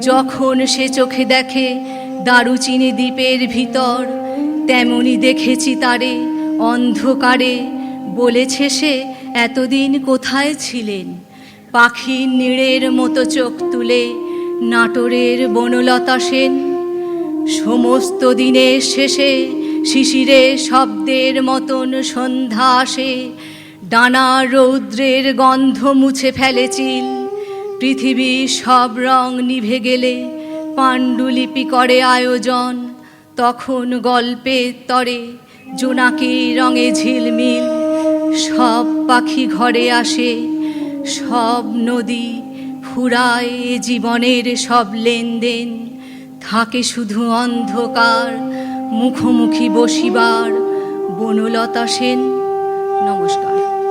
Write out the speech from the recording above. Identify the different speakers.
Speaker 1: যখন সে চোখে দেখে দারুচিনি দ্বীপের ভিতর, তেমনি দেখেছি তারে অন্ধকারে। বলেছে সে, এতদিন কোথায় ছিলেন? পাখির নীড়ের মতো চোখ তুলে নাটোরের বনলতা সেন। সমস্ত দিনের শেষে শিশিরে শব্দের মতন সন্ধ্যা আসে। ডানা রৌদ্রের গন্ধ মুছে ফেলে চিল পৃথিবী সব রং নিভে গেলে পাণ্ডুলিপি করে আয়োজন। তখন গল্পের তরে জোনাকি রঙে ঝিলমিল, সব পাখি ঘরে আসে, সব নদী ফুরায় জীবনের সব লেনদেন। থাকে শুধু অন্ধকার, মুখোমুখি বসিবার বনলতা সেন। নমস্কার।